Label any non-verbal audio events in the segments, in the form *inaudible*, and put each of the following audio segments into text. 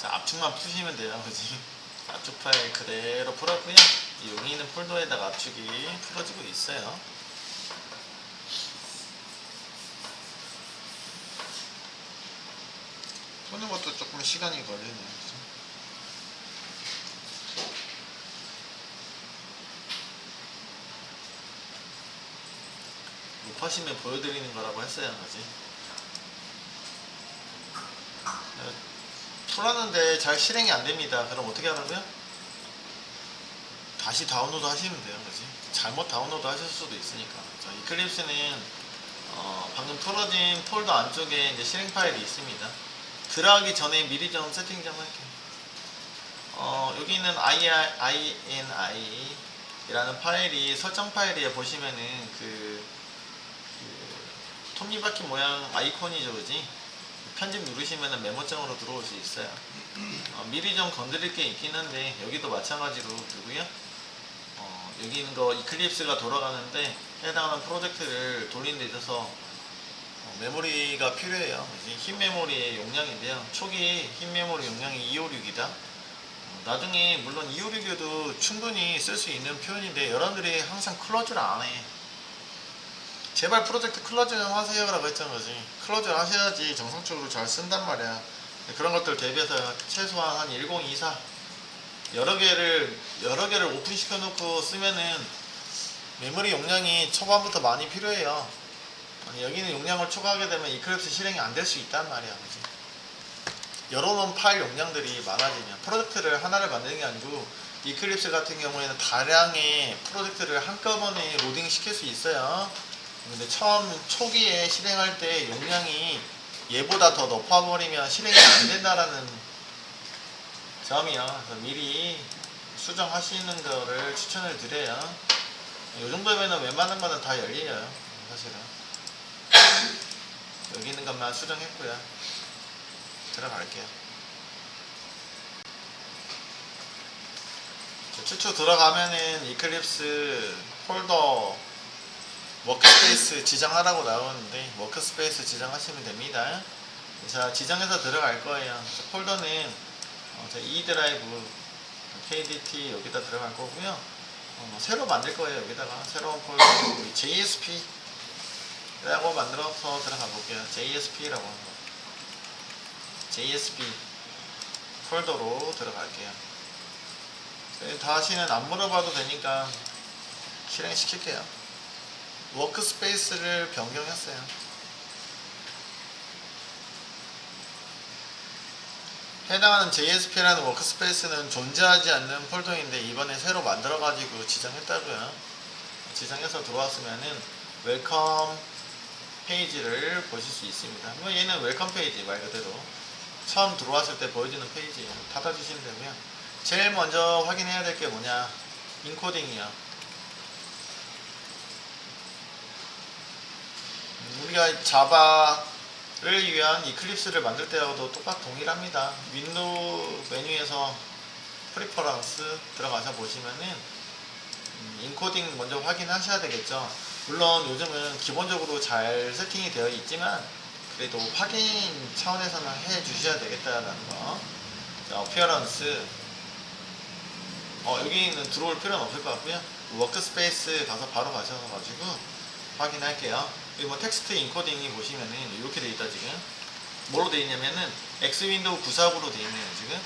자, 압축만 푸시면 돼요. 그지? *laughs* 압축 파일 그대로 풀었고요. 이 여기 있는 폴더에다가 압축이 풀어지고 있어요. 푸는 것도 조금 시간이 걸리네요. 못하시면 보여드리는 거라고 했어요, 그지? 풀었는데 잘 실행이 안 됩니다. 그럼 어떻게 하라고요? 다시 다운로드 하시면 돼요, 그지? 잘못 다운로드 하실 수도 있으니까. 자, 이클립스는 어, 방금 풀어진 폴더 안쪽에 이제 실행 파일이 있습니다. 들어가기 전에 미리 좀 세팅 좀 할게요. 어, 여기 있는 INI 이라는 파일이 설정 파일에 보시면은 그, 그 톱니바퀴 모양 아이콘이죠, 그지? 편집 누르시면 메모장으로 들어올 수 있어요. 어, 미리 좀 건드릴 게 있긴 한데 여기도 마찬가지로 두고요. 어, 여기 있는 거 이클립스가 돌아가는데 해당하는 프로젝트를 돌리는 데 있어서 어, 메모리가 필요해요. 흰 메모리의 용량인데요. 초기 흰 메모리 용량이 256이다. 어, 나중에 물론 256이어도 충분히 쓸 수 있는 표현인데 여러분들이 항상 클로즈를 안 해. 제발 프로젝트 클로즈 좀 하세요라고 했잖아 거지. 클로즈 하셔야지 정상적으로 잘 쓴단 말이야. 그런 것들 대비해서 최소한 한 1024 여러 개를 여러 개를 오픈 시켜 놓고 쓰면은 메모리 용량이 초반부터 많이 필요해요. 여기는 용량을 초과하게 되면 이클립스 실행이 안 될 수 있단 말이야. 그지? 열어놓은 파일 용량들이 많아지면 프로젝트를 하나를 만드는 게 아니고 이클립스 같은 경우에는 다량의 프로젝트를 한꺼번에 로딩 시킬 수 있어요. 근데 처음 초기에 실행할 때 용량이 얘보다 더 높아버리면 실행이 안 된다라는 점이요. 그래서 미리 수정하시는 거를 추천을 드려요. 이 정도면은 웬만한 거는 다 열려요. 사실은. 여기 있는 것만 수정했고요. 들어갈게요. 자, 추측 들어가면은 이클립스 폴더 워크스페이스 지정하라고 나오는데 워크스페이스 지정하시면 됩니다. 자 지정해서 들어갈 거예요. 자, 폴더는 어, 자, E 드라이브 KDT 여기다 들어갈 거고요. 어, 새로 만들 거예요. 여기다가 새로운 폴더 JSP 라고 만들어서 들어가 볼게요. JSP라고. JSP 폴더로 들어갈게요. 네, 다시는 안 물어봐도 되니까 실행시킬게요. 워크스페이스를 변경했어요. 해당하는 JSP라는 워크스페이스는 존재하지 않는 폴더인데 이번에 새로 만들어가지고 지정했다고요. 지정해서 들어왔으면은 웰컴 페이지를 보실 수 있습니다. 뭐 얘는 웰컴 페이지 말 그대로 처음 들어왔을 때 보여주는 페이지예요. 닫아주시면 되고요. 제일 먼저 확인해야 될 게 뭐냐? 인코딩이요. 우리가 자바를 위한 이클립스를 만들 때하고도 똑같 동일합니다. 윈도우 메뉴에서 프리퍼런스 들어가서 보시면은 음, 인코딩 먼저 확인하셔야 되겠죠. 물론 요즘은 기본적으로 잘 세팅이 되어 있지만 그래도 확인 차원에서는 해 주셔야 되겠다라는 거. 자, 어피어런스. 어, 여기는 들어올 필요는 없을 것 같고요. 워크스페이스 가서 바로 가셔가지고 확인할게요. 여기 뭐 텍스트 인코딩이 보시면은 이렇게 돼 있다 지금. 뭐로 돼 있냐면은 X 윈도우 949로 돼 있네요 지금.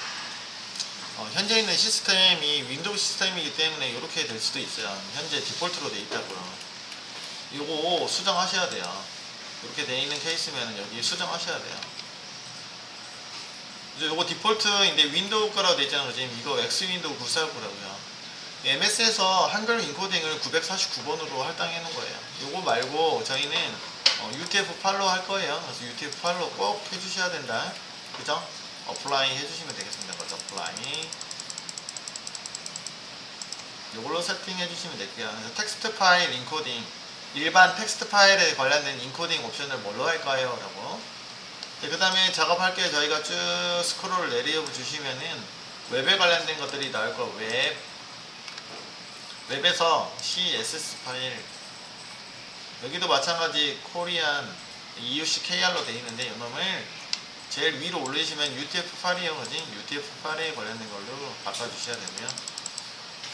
어, 현재 있는 시스템이 윈도우 시스템이기 때문에 이렇게 될 수도 있어요. 현재 디폴트로 돼 있다고요. 요거 수정하셔야 돼요. 이렇게 돼 있는 케이스면은 여기 수정하셔야 돼요. 이제 요거 디폴트인데 윈도우 거라고 돼 있잖아요. 지금 이거 X 윈도우 949라고요. MS에서 한글 인코딩을 949번으로 할당해 놓은 거예요. 요거 말고 저희는 어, UTF-8로 할 거예요. 그래서 UTF-8로 꼭 해주셔야 된다. 그죠? 어플라이 해주시면 되겠습니다. 먼저 어플라이. 요걸로 세팅해 주시면 될게요. 그래서 텍스트 파일 인코딩. 일반 텍스트 파일에 관련된 인코딩 옵션을 뭘로 할까요? 라고. 그 다음에 작업할 게 저희가 쭉 스크롤을 내려 주시면은 웹에 관련된 것들이 나올 거예요. 웹. 웹에서 CSS 파일. 여기도 마찬가지 코리안 EUC KR로 되어 있는데 이놈을 제일 위로 올리시면 UTF-8이요, 그지? UTF-8에 관련된 걸로 바꿔주셔야 되고요.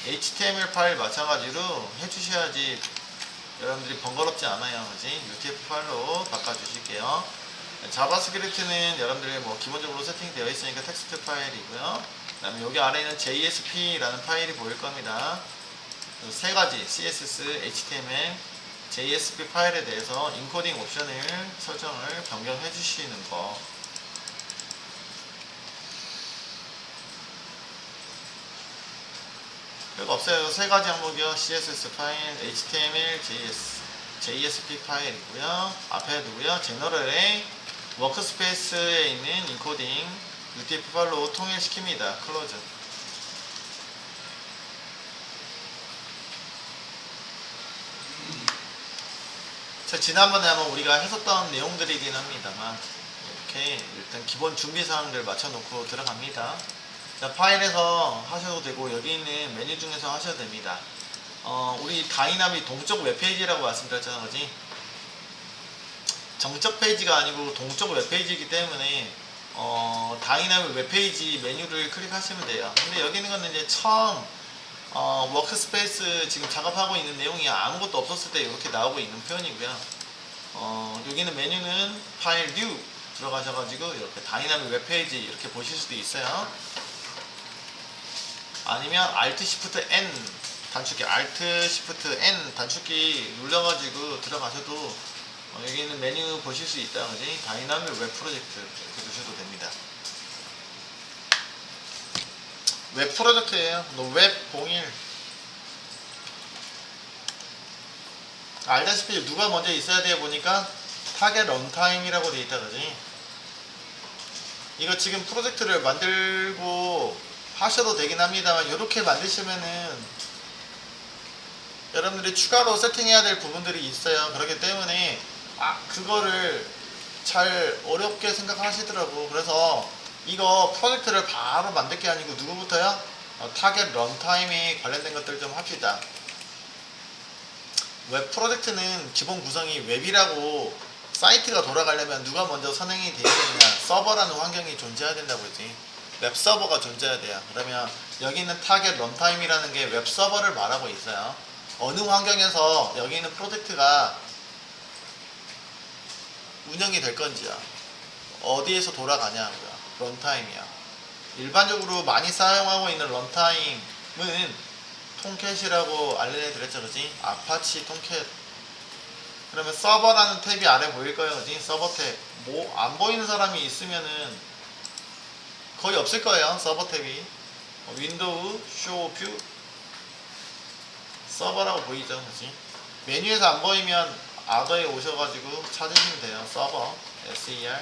HTML 파일 마찬가지로 해주셔야지 여러분들이 번거롭지 않아요, 그지? UTF-8로 바꿔주실게요. 자바스크립트는 여러분들이 뭐 기본적으로 세팅되어 있으니까 텍스트 파일이고요. 그 다음에 여기 아래는 JSP라는 파일이 보일 겁니다. 그세 가지 CSS, HTML, JSP 파일에 대해서 인코딩 옵션을 설정을 변경해 주시는 거. 별거 없어요. 세 가지 항목이요. CSS 파일, HTML, JS, JSP 파일이고요. 앞에 두고요. 제너럴에 워크스페이스에 있는 인코딩 UTF 파일로 통일시킵니다. 클로즈. 자, 지난번에 한번 우리가 했었던 내용들이긴 합니다만 이렇게 일단 기본 준비 사항들 맞춰놓고 들어갑니다. 자, 파일에서 하셔도 되고 여기 있는 메뉴 중에서 하셔도 됩니다. 어, 우리 다이나믹 동적 웹페이지라고 말씀드렸잖아, 그지? 정적 페이지가 아니고 동적 웹페이지이기 때문에 어, 다이나믹 웹페이지 메뉴를 클릭하시면 돼요. 근데 여기 있는 거는 이제 처음 어, 워크스페이스 지금 작업하고 있는 내용이 아무것도 없었을 때 이렇게 나오고 있는 표현이고요. 어, 여기는 메뉴는 파일 뉴 들어가셔가지고 이렇게 다이나믹 웹페이지 이렇게 보실 수도 있어요. 아니면 Alt Shift N 단축키 Alt Shift N 단축키 눌러가지고 들어가셔도 어, 여기 있는 메뉴 보실 수 있다 그지? 다이나믹 웹 프로젝트 이렇게 두셔도 됩니다. 웹 프로젝트예요. 웹 01. 알다시피 누가 먼저 있어야 돼 보니까 타겟 런타임이라고 돼 있다 그지? 이거 지금 프로젝트를 만들고 하셔도 되긴 합니다만 이렇게 만드시면은 여러분들이 추가로 세팅해야 될 부분들이 있어요. 그렇기 때문에 아 그거를 잘 어렵게 생각하시더라고. 그래서 이거 프로젝트를 바로 만들 게 아니고 누구부터요? 어, 타겟 런타임에 관련된 것들 좀 합시다. 웹 프로젝트는 기본 구성이 웹이라고 사이트가 돌아가려면 누가 먼저 선행이 되어야 되느냐. 서버라는 환경이 존재해야 된다고 했지. 웹 서버가 존재해야 돼요. 그러면 여기 있는 타겟 런타임이라는 게 웹 서버를 말하고 있어요. 어느 환경에서 여기 있는 프로젝트가 운영이 될 건지요. 어디에서 돌아가냐고요 런타임이요 일반적으로 많이 사용하고 있는 런타임은 통캣이라고 알려드렸죠 그지? 아파치 통캣. 그러면 서버라는 탭이 아래 보일 거예요 그지? 서버 탭 뭐 안 보이는 사람이 있으면은 거의 없을 거예요 서버 탭이. 어, 윈도우 쇼 뷰. 서버라고 보이죠 그지? 메뉴에서 안 보이면 아더에 오셔가지고 찾으시면 돼요 서버. SER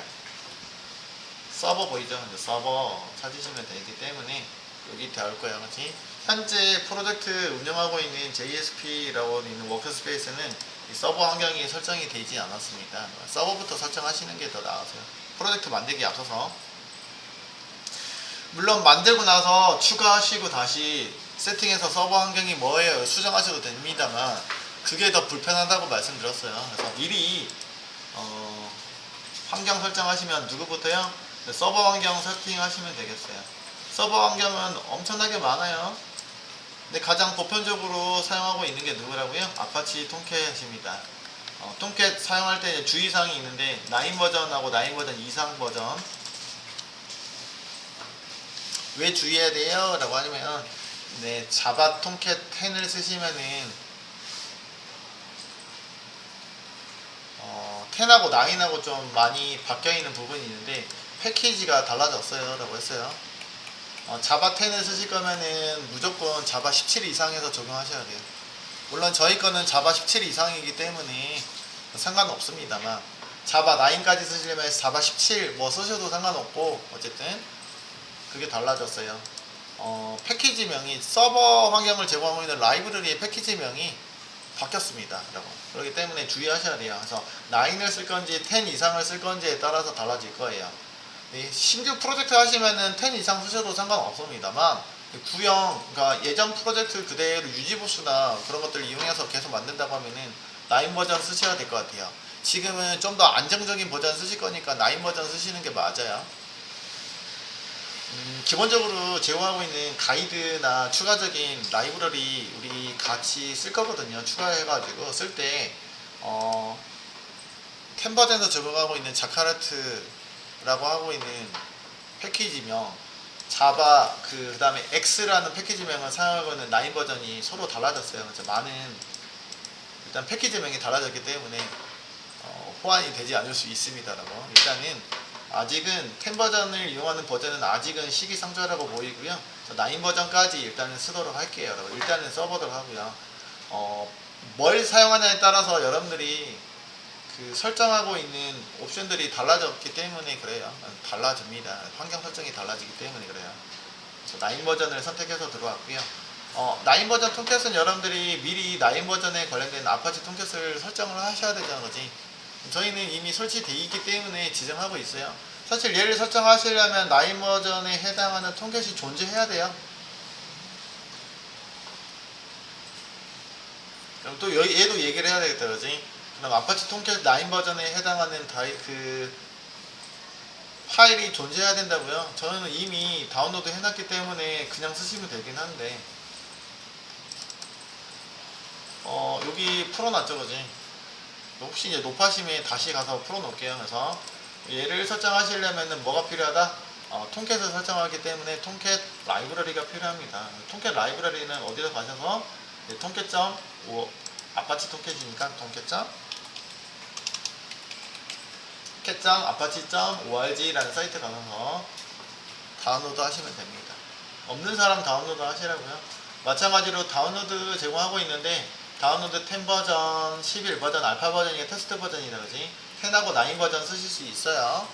서버 보이죠? 이제 서버 찾으시면 되기 때문에 여기 나올 거예요. 그렇지? 현재 프로젝트 운영하고 있는 JSP라고 있는 워크스페이스는 이 서버 환경이 설정이 되지 않았습니다. 서버부터 설정하시는 게 더 나으세요. 프로젝트 만들기 앞서서. 물론 만들고 나서 추가하시고 다시 세팅해서 서버 환경이 뭐예요 수정하셔도 됩니다만 그게 더 불편하다고 말씀드렸어요. 그래서 미리 어, 환경 설정하시면 누구부터요? 네, 서버 환경 세팅하시면 되겠어요 서버 환경은 엄청나게 많아요 근데 가장 보편적으로 사용하고 있는 게 누구라고요? 아파치 통캣입니다 어, 통캣 사용할 때 주의사항이 있는데 9 버전하고 9 버전 이상 버전 왜 주의해야 돼요? 라고 하면 네, 자바 통캣 10을 쓰시면은 어, 10하고 9하고 좀 많이 바뀌어 있는 부분이 있는데 패키지가 달라졌어요 라고 했어요. 어, 자바 10을 쓰실 거면은 무조건 자바 17 이상에서 적용하셔야 돼요. 물론 저희 거는 자바 17 이상이기 때문에 상관없습니다만 자바 9까지 쓰시려면 자바 17 뭐 쓰셔도 상관없고 어쨌든 그게 달라졌어요. 어, 패키지명이 서버 환경을 제공하고 있는 라이브러리의 패키지명이 바뀌었습니다 여러분 그렇기 때문에 주의하셔야 돼요. 그래서 9을 쓸 건지 10 이상을 쓸 건지에 따라서 달라질 거예요. 네, 신규 프로젝트 하시면은 10 이상 쓰셔도 상관없습니다만 구형 그러니까 예전 프로젝트 그대로 유지보수나 그런 것들 을 이용해서 계속 만든다고 하면은 9 버전 쓰셔야 될 것 같아요 지금은 좀 더 안정적인 버전 쓰실 거니까 9 버전 쓰시는 게 맞아요. 음, 기본적으로 제공하고 있는 가이드나 추가적인 라이브러리 우리 같이 쓸 거거든요. 추가해가지고 쓸때 어, 10 버전에서 적용하고 있는 자카르트 라고 하고 있는 패키지명 자바 그 다음에 X라는 패키지명을 사용하고 있는 9 버전이 서로 달라졌어요. 그래서 많은 일단 패키지명이 달라졌기 때문에 어, 호환이 되지 않을 수 있습니다 라고 일단은 아직은 10 버전을 이용하는 버전은 아직은 시기상조라고 보이고요. 9 버전까지 일단은 쓰도록 할게요. 일단은 써보도록 하고요. 어, 뭘 사용하냐에 따라서 여러분들이 그 설정하고 있는 옵션들이 달라졌기 때문에 그래요. 달라집니다. 환경 설정이 달라지기 때문에 그래요. 9 버전을 선택해서 들어왔고요. 어, 9 버전 통켓은 여러분들이 미리 9 버전에 관련된 아파치 통켓을 설정을 하셔야 되는 거지. 저희는 이미 설치되어 있기 때문에 지정하고 있어요. 사실 얘를 설정하시려면 9 버전에 해당하는 통켓이 존재해야 돼요. 그럼 또 얘도 얘기를 해야 되겠다, 그지? 그럼 아파치 통켓 9 버전에 해당하는 다이 그 파일이 존재해야 된다고요? 저는 이미 다운로드 해놨기 때문에 그냥 쓰시면 되긴 한데 어 여기 풀어놨죠, 그지? 혹시 이제 높아심에 다시 가서 풀어놓을게요. 그래서 얘를 설정하시려면 뭐가 필요하다? 어, 통캣을 설정하기 때문에 통캣 라이브러리가 필요합니다. 통캣 라이브러리는 어디서 가셔서 네, 통캣점 오, 아파치 통캣이니까 통캣점 통캣점 아파치.org라는 사이트 가서 다운로드 하시면 됩니다. 없는 사람 다운로드 하시라고요. 마찬가지로 다운로드 제공하고 있는데 다운로드 10 버전, 11 버전, 알파 버전이 테스트 버전이라 그지? 10하고 9 버전 쓰실 수 있어요.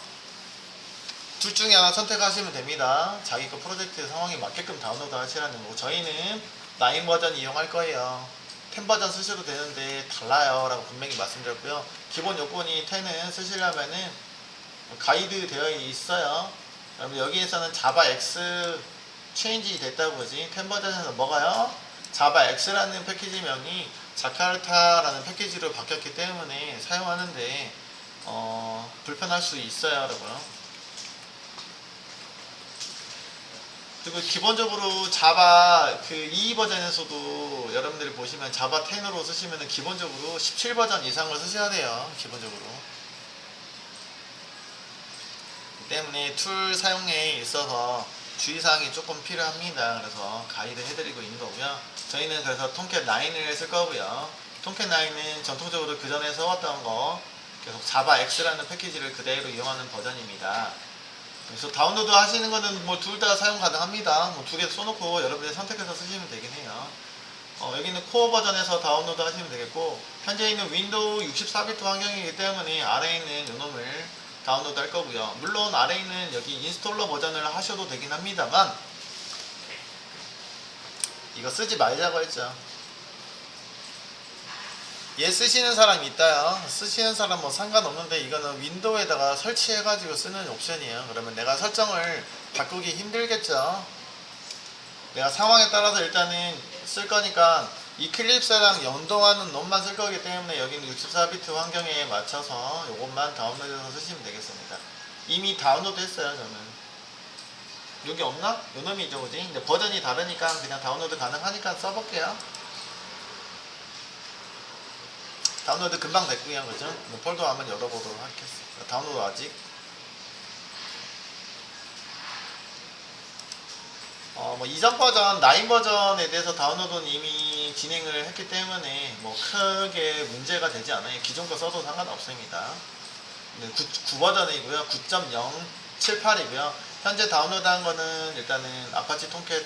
둘 중에 하나 선택하시면 됩니다. 자기 거 프로젝트 상황에 맞게끔 다운로드 하시라는 거고 저희는 9 버전 이용할 거예요. 10 버전 쓰셔도 되는데 달라요 라고 분명히 말씀드렸고요. 기본 요건이 10은 쓰시려면은 가이드 되어 있어요. 여러분 여기에서는 자바 X 체인지 됐다고 보지 10 버전에서 뭐가요? 자바 X라는 패키지명이 자카르타라는 패키지로 바뀌었기 때문에 사용하는데 어, 불편할 수 있어요 여러분 그리고 기본적으로 자바 그 2 버전에서도 여러분들이 보시면 자바 10으로 쓰시면 기본적으로 17 버전 이상을 쓰셔야 돼요 기본적으로 때문에 툴 사용에 있어서 주의사항이 조금 필요합니다. 그래서 가이드 해드리고 있는 거고요. 저희는 그래서 통캣 9을 쓸 거고요. 통캣 9은 전통적으로 그 전에 써왔던 거 계속 자바 X라는 패키지를 그대로 이용하는 버전입니다. 그래서 다운로드 하시는 거는 뭐 둘 다 사용 가능합니다. 뭐 두 개 써놓고 여러분들이 선택해서 쓰시면 되긴 해요. 어, 여기는 코어 버전에서 다운로드 하시면 되겠고 현재 있는 윈도우 64비트 환경이기 때문에 아래에 있는 요놈을 다운로드 할 거고요. 물론 아래에 있는 여기 인스톨러 버전을 하셔도 되긴 합니다만 이거 쓰지 말자고 했죠. 얘 쓰시는 사람이 있다요. 쓰시는 사람 뭐 상관없는데 이거는 윈도우에다가 설치해 가지고 쓰는 옵션이에요. 그러면 내가 설정을 바꾸기 힘들겠죠. 내가 상황에 따라서 일단은 쓸 거니까 이클립스랑 연동하는 놈만 쓸 거기 때문에 여기는 64비트 환경에 맞춰서 이것만 다운로드해서 쓰시면 되겠습니다. 이미 다운로드 했어요, 저는. 여기 없나? 요 놈이죠, 그지? 근데 버전이 다르니까 그냥 다운로드 가능하니까 써볼게요. 다운로드 금방 됐고요, 그죠? 뭐 폴더 한번 열어보도록 하겠습니다. 다운로드 아직 어, 뭐 이전 버전, 9 버전에 대해서 다운로드는 이미 진행을 했기 때문에 뭐 크게 문제가 되지 않아요. 기존 거 써도 상관없습니다. 네, 9, 9 버전이고요. 9.078이고요. 현재 다운로드한 거는 일단은 아파치 통캣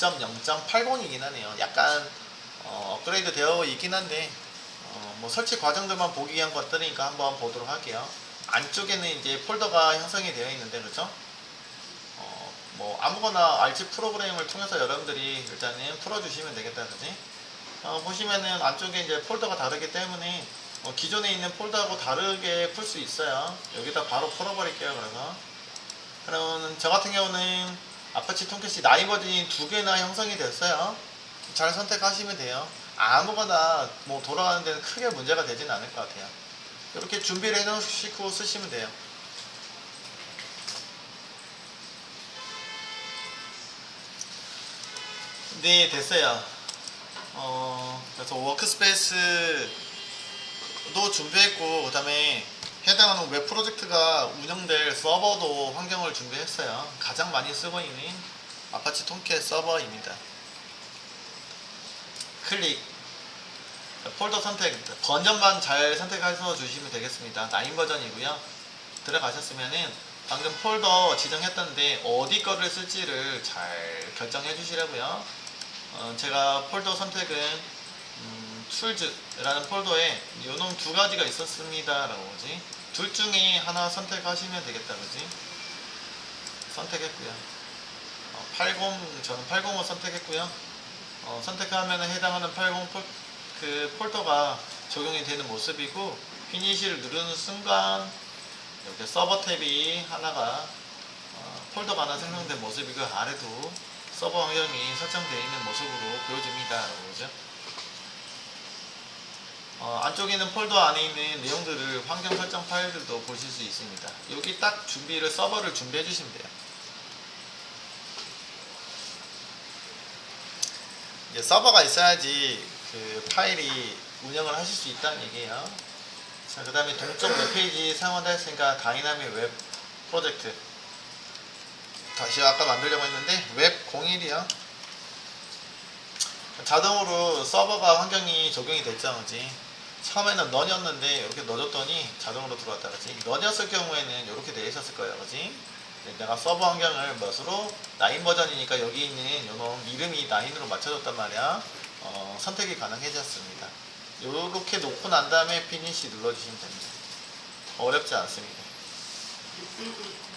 9.0.80이긴 하네요. 약간 어, 업그레이드 되어 있긴 한데 어, 뭐 설치 과정들만 보기 위한 것들이니까 한번 보도록 할게요. 안쪽에는 이제 폴더가 형성이 되어 있는데 그렇죠? 뭐 아무거나 알치 프로그램을 통해서 여러분들이 일단은 풀어주시면 되겠다 그지? 어, 보시면은 안쪽에 이제 폴더가 다르기 때문에 어, 기존에 있는 폴더하고 다르게 풀 수 있어요. 여기다 바로 풀어버릴게요 그래서. 그러면 저 같은 경우는 아파치 통캐시 나이 버전이 두 개나 형성이 됐어요. 잘 선택하시면 돼요 아무거나 뭐 돌아가는 데는 크게 문제가 되진 않을 것 같아요 이렇게 준비를 해놓으시고 쓰시면 돼요. 네, 됐어요. 어, 그래서 워크스페이스도 준비했고, 그 다음에 해당하는 웹 프로젝트가 운영될 서버도 환경을 준비했어요. 가장 많이 쓰고 있는 아파치 톰캣 서버입니다. 클릭, 폴더 선택, 버전만 잘 선택해서 주시면 되겠습니다. 9 버전이고요. 들어가셨으면은 방금 폴더 지정했던데 어디 거를 쓸지를 잘 결정해 주시라고요. 어, 제가 폴더 선택은 음, 툴즈라는 폴더에 요놈 두 가지가 있었습니다. 라고 그지? 둘 중에 하나 선택하시면 되겠다. 그지? 선택했고요. 어, 80, 저는 80을 선택했고요. 어, 선택하면 해당하는 80 폴, 그 폴더가 적용이 되는 모습이고 피니시를 누르는 순간 이렇게 서버 탭이 하나가 어, 폴더가 하나 생성된 모습이고 아래도 서버 환경이 설정되어 있는 모습으로 보여집니다. 라고 그러죠. 어, 안쪽에 있는 폴더 안에 있는 내용들을 환경 설정 파일들도 보실 수 있습니다. 여기 딱 준비를 서버를 준비해 주시면 돼요. 이제 서버가 있어야지 그 파일이 운영을 하실 수 있다는 얘기예요. 자, 그 다음에 동쪽 웹페이지 사용한다 했으니까 다이나믹 웹 프로젝트. 다시 아까 만들려고 했는데 웹 01이요. 자동으로 서버가 환경이 적용이 됐죠, 그지? 처음에는 넌이었는데 이렇게 넣어줬더니 자동으로 들어왔다, 그지? 넌이었을 경우에는 이렇게 돼 있었을 거예요, 그지? 네, 내가 서버 환경을 몇으로 9 버전이니까 여기 있는 요놈 이름이 9으로 맞춰줬단 말이야. 어, 선택이 가능해졌습니다. 요렇게 놓고 난 다음에 피니시 눌러주시면 됩니다. 어렵지 않습니다.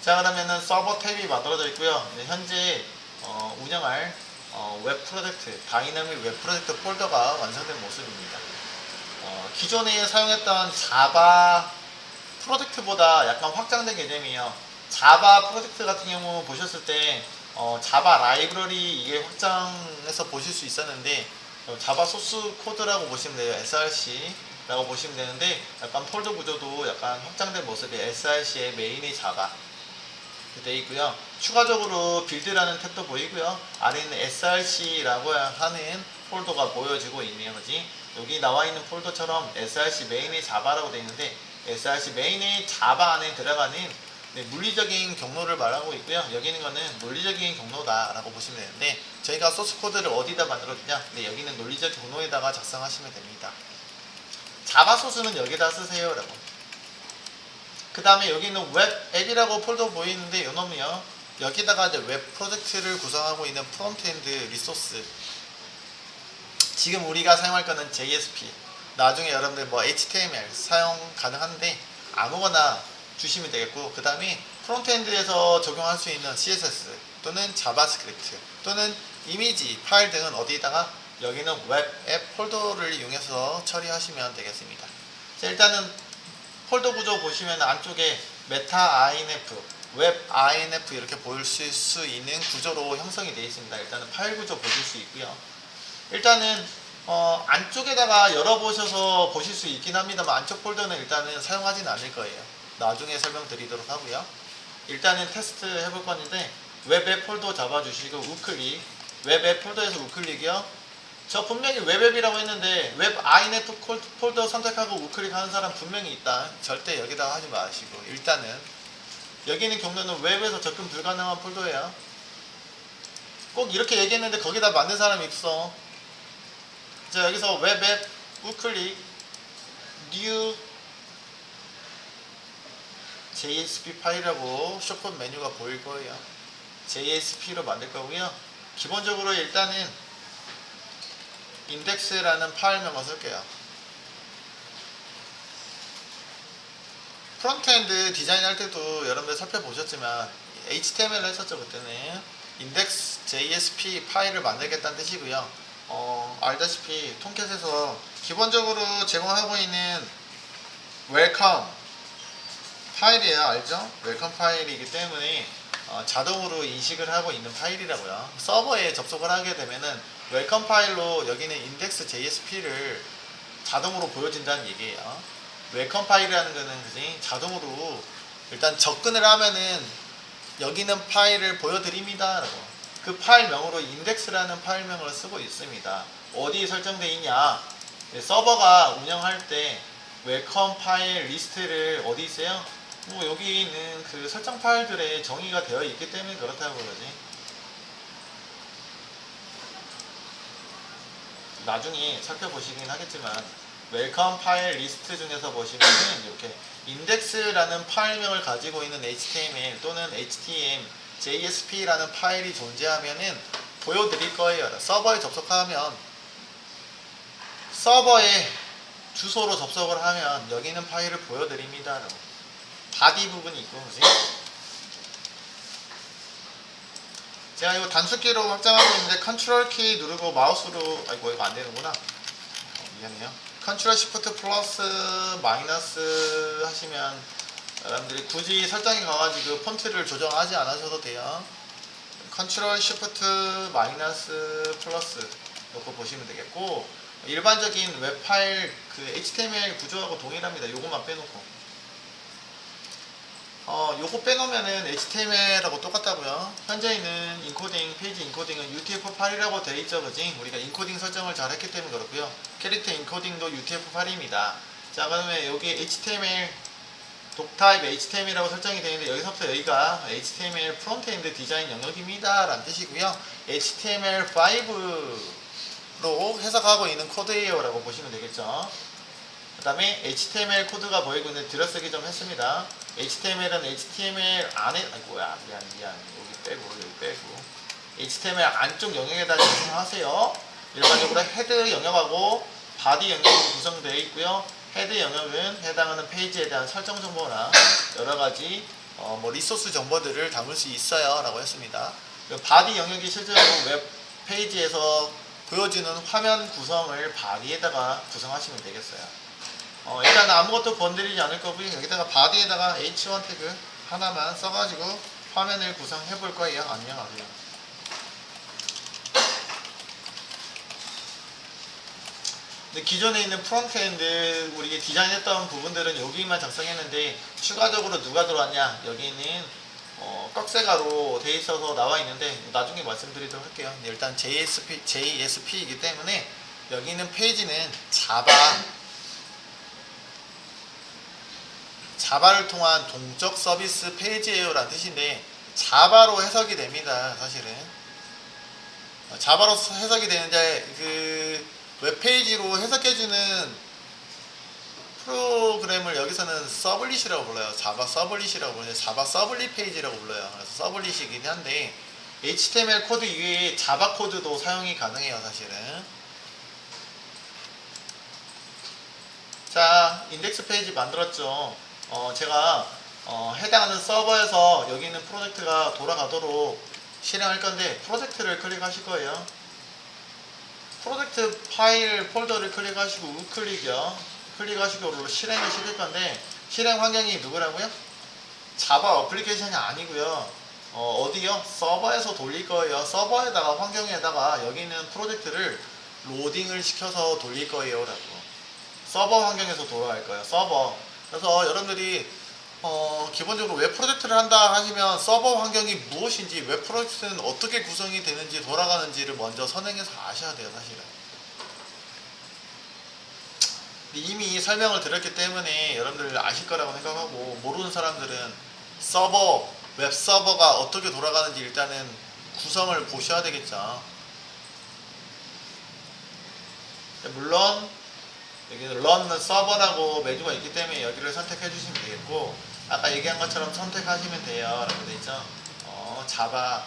자 그러면은 서버 탭이 만들어져 있고요. 네, 현재 어, 운영할 어, 웹 프로젝트, 다이나믹 웹 프로젝트 폴더가 완성된 모습입니다. 어, 기존에 사용했던 자바 프로젝트보다 약간 확장된 개념이에요. 자바 프로젝트 같은 경우 보셨을 때 어, 자바 라이브러리 이게 확장해서 보실 수 있었는데 어, 자바 소스 코드라고 보시면 돼요. src라고 보시면 되는데 약간 폴더 구조도 약간 확장된 모습이 src의 메인이 자바 돼 있고요. 추가적으로 빌드라는 탭도 보이고요. 아래는 src라고 하는 폴더가 보여지고 있네요. 그지? 여기 나와 있는 폴더처럼 src 메인이 자바라고 되어 있는데 src 메인이 자바 안에 들어가는 네, 물리적인 경로를 말하고 있고요. 여기 있는 거는 논리적인 경로다라고 보시면 되는데 저희가 소스 코드를 어디다 만들었냐? 네, 여기는 논리적 경로에다가 작성하시면 됩니다. 자바 소스는 여기다 쓰세요라고. 그 다음에 여기 있는 웹 앱이라고 폴더 보이는데 요놈이요. 여기다가 이제 웹 프로젝트를 구성하고 있는 프론트엔드 리소스. 지금 우리가 사용할 거는 JSP. 나중에 여러분들 뭐 HTML 사용 가능한데 아무거나 주시면 되겠고 그 다음에 프론트엔드에서 적용할 수 있는 CSS 또는 자바스크립트 또는 이미지 파일 등은 어디다가 여기는 웹 앱 폴더를 이용해서 처리하시면 되겠습니다. 자, 일단은 폴더 구조 보시면 안쪽에 메타 INF, 웹 INF 이렇게 보실 수 있는 구조로 형성이 되어 있습니다. 일단은 파일 구조 보실 수 있고요. 일단은 어, 안쪽에다가 열어보셔서 보실 수 있긴 합니다만 안쪽 폴더는 일단은 사용하지는 않을 거예요. 나중에 설명드리도록 하고요. 일단은 테스트 해볼 건데 웹앱 폴더 잡아주시고 우클릭 웹앱 폴더에서 우클릭이요. 저 분명히 웹앱이라고 했는데 웹 INF 폴더 선택하고 우클릭하는 사람 분명히 있다. 절대 여기다 하지 마시고 일단은 여기는 경로는 웹에서 접근 불가능한 폴더예요. 꼭 이렇게 얘기했는데 거기다 만든 사람이 있어. 자 여기서 웹앱 우클릭 new JSP 파일이라고 쇼컷 메뉴가 보일 거예요. JSP로 만들 거고요. 기본적으로 일단은 인덱스라는 파일명을 쓸게요. 프론트엔드 디자인 할 때도 여러분들 살펴보셨지만 HTML 했었죠 그때는 인덱스 JSP 파일을 만들겠다는 뜻이고요. 어, 알다시피 통캣에서 기본적으로 제공하고 있는 웰컴 파일이에요 알죠? 웰컴 파일이기 때문에 어, 자동으로 인식을 하고 있는 파일이라고요. 서버에 접속을 하게 되면은 웰컴 파일로 여기는 index.jsp를 자동으로 보여진다는 얘기예요. 웰컴 파일이라는 거는 자동으로 일단 접근을 하면은 여기는 파일을 보여드립니다 라고 그 파일명으로 인덱스라는 파일명을 쓰고 있습니다. 어디에 설정되어 있냐? 네, 서버가 운영할 때 웰컴 파일 리스트를 어디 있어요? 뭐 여기 있는 그 설정 파일들에 정의가 되어 있기 때문에 그렇다고 그러지. 나중에 살펴보시긴 하겠지만 웰컴 파일 리스트 중에서 보시면은 이렇게 인덱스라는 파일명을 가지고 있는 HTML 또는 HTML, JSP라는 파일이 존재하면은 보여드릴 거예요. 서버에 접속하면 서버에 주소로 접속을 하면 여기 있는 파일을 보여드립니다. 바디 부분이 있고 그지? 제가 이거 단축키로 확장하고 있는데 컨트롤 키 누르고 마우스로 아이고 이거 안 되는구나. 어, 미안해요. 컨트롤 시프트 플러스 마이너스 하시면 여러분들이 굳이 설정에 가가지고 폰트를 조정하지 않으셔도 돼요. 컨트롤 시프트 마이너스 플러스 놓고 보시면 되겠고 일반적인 웹 파일 그 HTML 구조하고 동일합니다. 요것만 빼놓고. 어, 요거 빼놓으면은 HTML하고 똑같다고요. 현재는 인코딩, 페이지 인코딩은 UTF-8이라고 돼 있죠, 그지? 우리가 인코딩 설정을 잘 했기 때문에 그렇고요. 캐릭터 인코딩도 UTF-8입니다. 자, 그러면 여기 HTML 독타입 HTML이라고 설정이 되어 있는데 여기서부터 여기가 HTML 프론트엔드 디자인 영역입니다. 라는 뜻이고요. HTML5로 해석하고 있는 코드예요. 라고 보시면 되겠죠. 그 다음에 HTML 코드가 보이고 있는데 들여쓰기 좀 했습니다. HTML은 HTML 안에 아이고 야 미안 미안 여기 빼고 여기 빼고 HTML 안쪽 영역에다 집중하세요. 일반적으로 헤드 영역하고 바디 영역으로 구성되어 있고요. 헤드 영역은 해당하는 페이지에 대한 설정 정보나 여러 가지 어, 뭐 리소스 정보들을 담을 수 있어요 라고 했습니다. 그 바디 영역이 실제로 웹 페이지에서 보여주는 화면 구성을 바디에다가 구성하시면 되겠어요. 어, 일단 아무것도 건드리지 않을 거고요. 여기다가 바디에다가 H1 태그 하나만 써가지고 화면을 구성해 볼 거예요. 안녕하세요. 기존에 있는 프론트엔드 우리 디자인했던 부분들은 여기만 작성했는데 추가적으로 누가 들어왔냐 여기는 어, 꺽쇠가로 돼 있어서 나와 있는데 나중에 말씀드리도록 할게요. 일단 JSP, JSP이기 때문에 여기 있는 페이지는 자바 자바를 통한 동적 서비스 페이지예요 라는 뜻인데 자바로 해석이 됩니다 사실은. 어, 자바로 해석이 되는데 그 웹페이지로 해석해주는 프로그램을 여기서는 서블릿이라고 불러요. 자바 서블릿이라고 불러요. 자바 서블릿 페이지라고 불러요. 그래서 서블릿이긴 한데 HTML 코드 이외에 자바 코드도 사용이 가능해요 사실은. 자 인덱스 페이지 만들었죠 어, 제가 어, 해당하는 서버에서 여기 있는 프로젝트가 돌아가도록 실행할 건데 프로젝트를 클릭하실 거예요. 프로젝트 파일 폴더를 클릭하시고 우클릭이요. 클릭하시고 실행을 시킬 건데 실행 환경이 누구라고요? 자바 어플리케이션이 아니고요. 어, 디요 서버에서 돌릴 거예요. 서버에다가 환경에다가 여기 있는 프로젝트를 로딩을 시켜서 돌릴 거예요. 라고. 서버 환경에서 돌아갈 거예요. 서버. 그래서 여러분들이 어, 기본적으로 웹 프로젝트를 한다 하시면 서버 환경이 무엇인지 웹 프로젝트는 어떻게 구성이 되는지 돌아가는지를 먼저 선행해서 아셔야 돼요 사실은. 이미 설명을 드렸기 때문에 여러분들 아실 거라고 생각하고 모르는 사람들은 서버 웹 서버가 어떻게 돌아가는지 일단은 구성을 보셔야 되겠죠. 물론 여기는 run 서버라고 메뉴가 있기 때문에 여기를 선택해 주시면 되겠고 아까 얘기한 것처럼 선택하시면 돼요. 라고 돼 있죠. 어, 자바.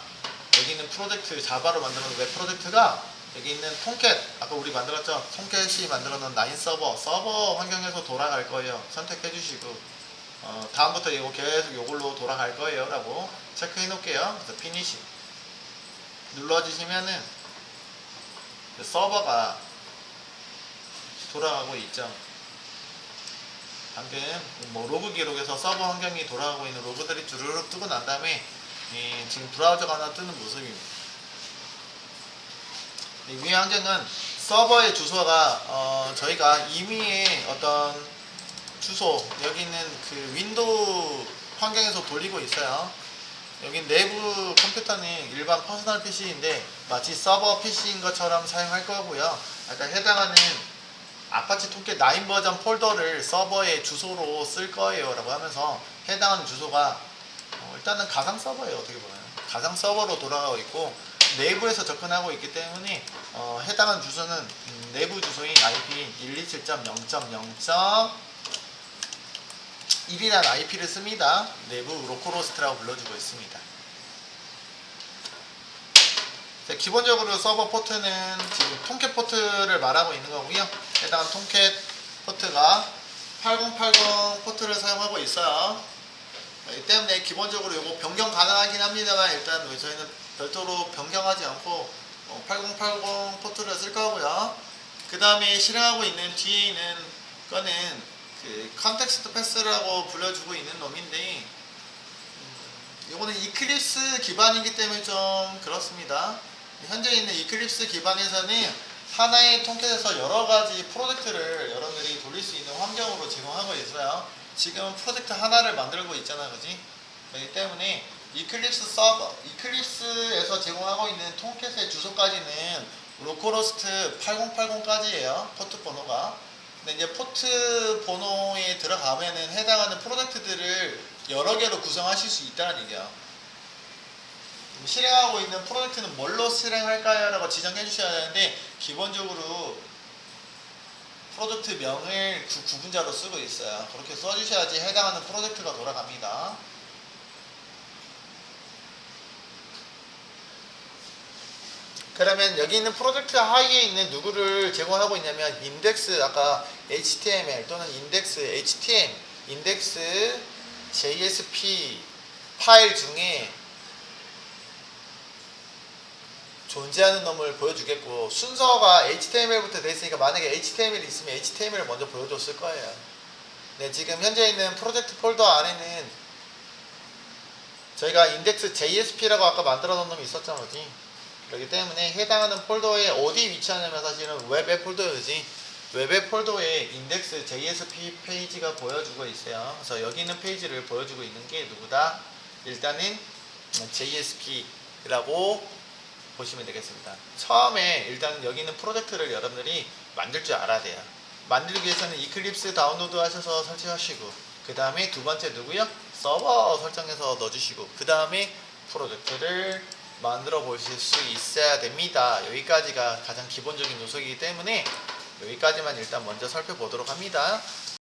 여기 있는 프로젝트 자바로 만들어 놓은 웹 프로젝트가 여기 있는 통캣. 아까 우리 만들었죠? 통캣이 만들어 놓은 나인 서버. 서버 환경에서 돌아갈 거예요. 선택해 주시고. 어, 다음부터 이거 계속 이걸로 돌아갈 거예요. 라고 체크해 놓을게요. 그래서 피니시 눌러주시면은 그 서버가 돌아가고 있죠. 방금 뭐 로그 기록에서 서버 환경이 돌아가고 있는 로그들이 주르륵 뜨고 난 다음에 예, 지금 브라우저가 하나 뜨는 모습입니다. 이 위의 환경은 서버의 주소가 어, 저희가 임의의 어떤 주소 여기는 그 윈도우 환경에서 돌리고 있어요. 여기 내부 컴퓨터는 일반 퍼스널 PC인데 마치 서버 PC인 것처럼 사용할 거고요. 아까 해당하는 아파치 통계 9 버전 폴더를 서버의 주소로 쓸 거예요 라고 하면서 해당하는 주소가 어, 일단은 가상 서버예요 어떻게 보면 가상 서버로 돌아가고 있고 내부에서 접근하고 있기 때문에 어, 해당하는 주소는 음, 내부 주소인 IP 127.0.0. 1이라는 IP를 씁니다. 내부 로컬호스트라고 불러주고 있습니다. 자, 기본적으로 서버 포트는 지금 통캣 포트를 말하고 있는 거고요. 해당 통캣 포트가 8080 포트를 사용하고 있어요. 자, 이 때문에 기본적으로 이거 변경 가능하긴 합니다만 일단 저희는 별도로 변경하지 않고 어, 8080 포트를 쓸 거고요. 그 다음에 실행하고 있는 뒤에 있는 거는 그 컨텍스트 패스라고 불려주고 있는 놈인데 음, 이거는 이클립스 기반이기 때문에 좀 그렇습니다. 현재 있는 이클립스 기반에서는 하나의 통켓에서 여러 가지 프로젝트를 여러분들이 돌릴 수 있는 환경으로 제공하고 있어요. 지금 프로젝트 하나를 만들고 있잖아, 그지? 그렇기 때문에 이클립스 서버, 이클립스에서 제공하고 있는 통켓의 주소까지는 로컬호스트 8080까지예요. 포트 번호가. 근데 이제 포트 번호에 들어가면은 해당하는 프로젝트들을 여러 개로 구성하실 수 있다는 얘기야. 실행하고 있는 프로젝트는 뭘로 실행할까요? 라고 지정해 주셔야 되는데 기본적으로 프로젝트 명을 구, 구분자로 쓰고 있어요. 그렇게 써주셔야지 해당하는 프로젝트가 돌아갑니다. 그러면 여기 있는 프로젝트 하위에 있는 누구를 제공하고 있냐면 인덱스 아까 HTML 또는 인덱스 HTML 인덱스 JSP 파일 중에 존재하는 놈을 보여주겠고 순서가 HTML부터 돼 있으니까 만약에 HTML이 있으면 HTML을 먼저 보여줬을 거예요. 네, 지금 현재 있는 프로젝트 폴더 안에는 저희가 인덱스 JSP라고 아까 만들어 놓은 놈이 있었잖아, 그지? 그렇기 때문에 해당하는 폴더에 어디 위치하냐면 사실은 웹의 폴더이지 웹의 폴더에 인덱스 JSP 페이지가 보여주고 있어요. 그래서 여기 있는 페이지를 보여주고 있는 게 누구다? 일단은 JSP라고 보시면 되겠습니다. 처음에 일단 여기 있는 프로젝트를 여러분들이 만들 줄 알아야 돼요. 만들기 위해서는 이클립스 다운로드 하셔서 설치하시고 그 다음에 두 번째 누구요? 서버 설정해서 넣어주시고 그 다음에 프로젝트를 만들어 보실 수 있어야 됩니다. 여기까지가 가장 기본적인 요소이기 때문에 여기까지만 일단 먼저 살펴보도록 합니다.